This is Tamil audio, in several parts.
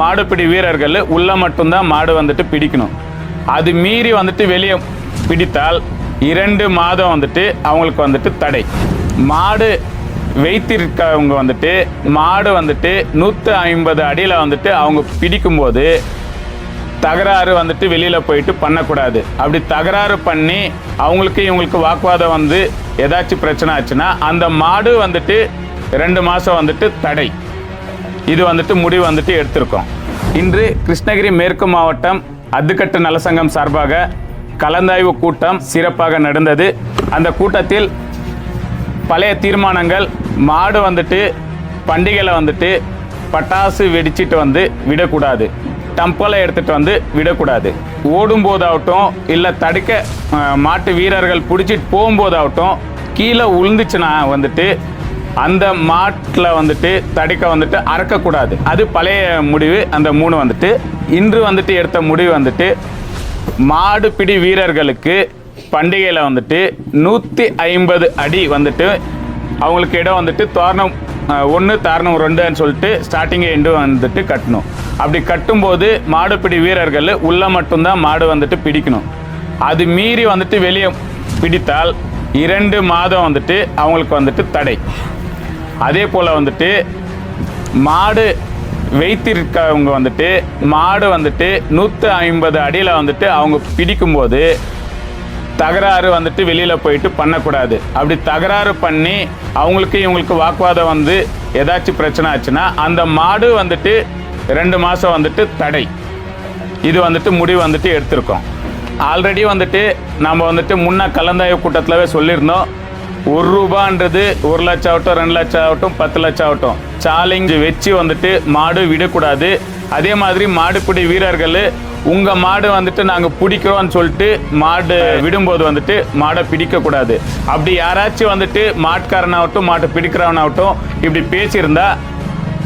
மாடுபிடி வீரர்கள் உள்ள மட்டும்தான் மாடு வந்துட்டு பிடிக்கணும். அது மீறி வந்துட்டு வெளியே பிடித்தால் இரண்டு மாதம் வந்துட்டு அவங்களுக்கு வந்துட்டு தடை. மாடு வைத்திருக்கவங்க வந்துட்டு மாடு வந்துட்டு நூற்றி ஐம்பது அடியில் வந்துட்டு அவங்க பிடிக்கும்போது தகராறு வந்துட்டு வெளியில் போயிட்டு பண்ணக்கூடாது. அப்படி தகராறு பண்ணி அவங்களுக்கு இவங்களுக்கு வாக்குவாதம் வந்து ஏதாச்சும் பிரச்சனை ஆச்சுன்னா அந்த மாடு வந்துட்டு ரெண்டு மாதம் வந்துட்டு தடை. இது வந்துட்டு முடிவு வந்துட்டு எடுத்திருக்கோம். இன்று கிருஷ்ணகிரி மேற்கு மாவட்டம் அத்துக்கட்டு நலசங்கம் சார்பாக கலந்தாய்வு கூட்டம் சிறப்பாக நடந்தது. அந்த கூட்டத்தில் பழைய தீர்மானங்கள் மாடு வந்துட்டு பண்டிகையில் வந்துட்டு பட்டாசு வெடிச்சிட்டு வந்து விடக்கூடாது. டம்பலை எடுத்துட்டு வந்து விடக்கூடாது. ஓடும் போதாகட்டும் இல்லை தடுக்க மாட்டு வீரர்கள் பிடிச்சிட்டு போகும்போதாகட்டும் கீழே உளுந்துச்சுன்னா வந்துட்டு அந்த மாட்டில் வந்துட்டு தடுக்க வந்துட்டு அறக்கக்கூடாது. அது பழைய முடிவு அந்த மூணு வந்துட்டு. இன்று வந்துட்டு எடுத்த முடிவு வந்துட்டு மாடு பிடி வீரர்களுக்கு பண்டிகையில் வந்துட்டு நூற்றி ஐம்பது அடி வந்துட்டு அவங்களுக்கு இடம் வந்துட்டு தோரணம் ஒன்று தாரணம் ரெண்டுன்னு சொல்லிட்டு ஸ்டார்டிங் எண்டு வந்துட்டு கட்டணும். அப்படி கட்டும்போது மாடுபிடி வீரர்கள் உள்ள மட்டும்தான் மாடு வந்துட்டு பிடிக்கணும். அது மீறி வந்துட்டு வெளியே பிடித்தால் இரண்டு மாதம் வந்துட்டு அவங்களுக்கு வந்துட்டு தடை. அதே போல் வந்துட்டு மாடு வைத்திருக்கவங்க வந்துட்டு மாடு வந்துட்டு நூற்றி ஐம்பது அடியில் வந்துட்டு அவங்க பிடிக்கும்போது தகராறு வந்துட்டு வெளியில் போயிட்டு பண்ணக்கூடாது. அப்படி தகராறு பண்ணி அவங்களுக்கு இவங்களுக்கு வாக்குவாதம் வந்து ஏதாச்சும் பிரச்சனை ஆச்சுன்னா அந்த மாடு வந்துட்டு ரெண்டு மாதம் வந்துட்டு தடை. இது வந்துட்டு முடிவு வந்துட்டு எடுத்திருக்கோம். ஆல்ரெடி வந்துட்டு நம்ம வந்துட்டு முன்ன கலந்தாய்வு கூட்டத்திலவே சொல்லியிருந்தோம். ஒரு ரூபான்றது ஒரு லட்சம் ஆகட்டும் ரெண்டு லட்சம் ஆகட்டும் பத்து லட்சம் ஆகட்டும் சேலஞ்ச் வச்சு வந்துட்டு மாடு விடக்கூடாது. அதே மாதிரி மாடுபிடி வீரர்கள் உங்கள் மாடு வந்துட்டு நாங்கள் பிடிக்கிறோம்னு சொல்லிட்டு மாடு விடும்போது வந்துட்டு மாடை பிடிக்கக்கூடாது. அப்படி யாராச்சும் வந்துட்டு மாட்காரனாகட்டும் மாட்டை பிடிக்கிறவனாகட்டும் இப்படி பேசியிருந்தா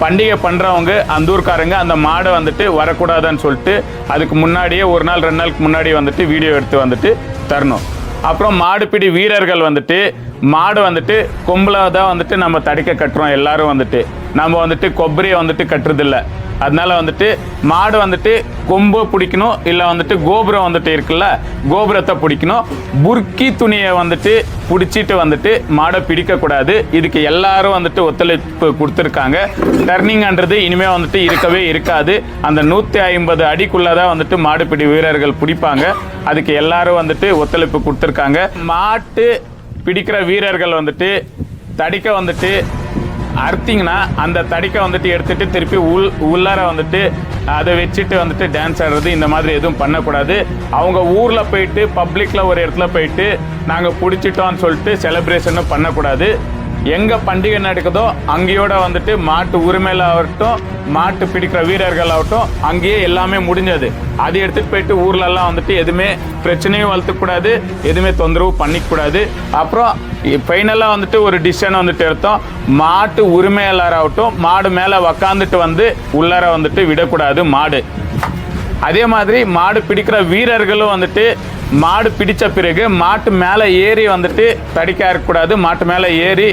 பண்டிகை பண்ணுறவங்க அந்த ஊர்க்காரங்க அந்த மாடை வந்துட்டு வரக்கூடாதுன்னு சொல்லிட்டு அதுக்கு முன்னாடியே ஒரு நாள் ரெண்டு நாளுக்கு முன்னாடி வந்துட்டு வீடியோ எடுத்து வந்துட்டு தரணும். அப்புறம் மாடுபிடி வீரர்கள் வந்துட்டு மாடு வந்துட்டு கொம்பில் தான் வந்துட்டு நம்ம தடிக்க கட்டுறோம் எல்லாரும் வந்துட்டு. நம்ம வந்துட்டு கொಬ್ಬரியை வந்துட்டு கட்டுறதில்ல. அதனால வந்துட்டு மாடு வந்துட்டு கொம்பு பிடிக்கணும் இல்லை வந்துட்டு கோபுரம் வந்துட்டு இருக்குல்ல கோபுரத்தை பிடிக்கணும். புர்க்கி துணியை வந்துட்டு பிடிச்சிட்டு வந்துட்டு மாடை பிடிக்கக்கூடாது. இதுக்கு எல்லாரும் வந்துட்டு ஒத்துழைப்பு கொடுத்துருக்காங்க. டர்னிங்ன்றது இனிமேல் வந்துட்டு இருக்கவே இருக்காது. அந்த நூற்றி ஐம்பது அடிக்குள்ளே தான் வந்துட்டு மாடுபிடி வீரர்கள் பிடிப்பாங்க. அதுக்கு எல்லாரும் வந்துட்டு ஒத்துழைப்பு கொடுத்துருக்காங்க. மாட்டு பிடிக்கிற வீரர்கள் வந்துட்டு தடிக்க வந்துட்டு அறுத்திங்கன்னா அந்த தடிக்க வந்துட்டு எடுத்துட்டு திருப்பி உள் உள்ளார வந்துட்டு அதை வச்சுட்டு வந்துட்டு டான்ஸ் ஆடுறது இந்த மாதிரி எதுவும் பண்ணக்கூடாது. அவங்க ஊரில் போயிட்டு பப்ளிக்கில் ஒரு இடத்துல போயிட்டு நாங்கள் பிடிச்சிட்டோம்னு சொல்லிட்டு செலப்ரேஷனும் பண்ணக்கூடாது. எங்கே பண்டிகை நடக்குதோ அங்கேயோட வந்துட்டு மாட்டு உரிமையில ஆகட்டும் மாட்டு பிடிக்கிற வீரர்கள் ஆகட்டும் அங்கேயே எல்லாமே முடிஞ்சது. அது எடுத்துகிட்டு போயிட்டு ஊர்லலாம் வந்துட்டு எதுவுமே பிரச்சனையும் வளர்த்துக்கூடாது எதுவுமே தொந்தரவு பண்ணிக்கூடாது. அப்புறம் ஃபைனலாக வந்துட்டு ஒரு டிசிஷன் வந்துட்டு எடுத்தோம். மாட்டு உரிமையாளராகட்டும் மாடு மேலே உக்காந்துட்டு வந்து உள்ளார வந்துட்டு விடக்கூடாது மாடு. அதே மாதிரி மாடு பிடிக்கிற வீரர்களும் வந்துட்டு மாடு பிடித்த பிறகு மாட்டு மேலே ஏறி வந்துட்டு தடிக்க இருக்கக்கூடாது மாட்டு மேலே ஏறி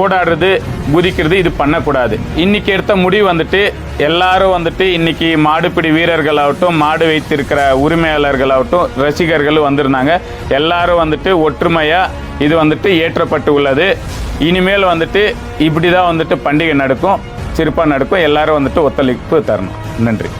ஓடாடுறது குதிக்கிறது இது பண்ணக்கூடாது. இன்னைக்கு எடுத்த முடிவு வந்துட்டு எல்லாரும் வந்துட்டு இன்னைக்கு மாடுபிடி வீரர்களாகட்டும் மாடு வைத்திருக்கிற உரிமையாளர்களாகட்டும் ரசிகர்களும் வந்திருந்தாங்க. எல்லாரும் வந்துட்டு ஒற்றுமையாக இது வந்துட்டு ஏற்றப்பட்டு உள்ளது. இனிமேல் வந்துட்டு இப்படி தான் வந்துட்டு பண்டிகை நடக்கும் சிறப்பாக நடக்கும். எல்லாரும் வந்துட்டு ஒத்துழைப்பு தரணும். நன்றி.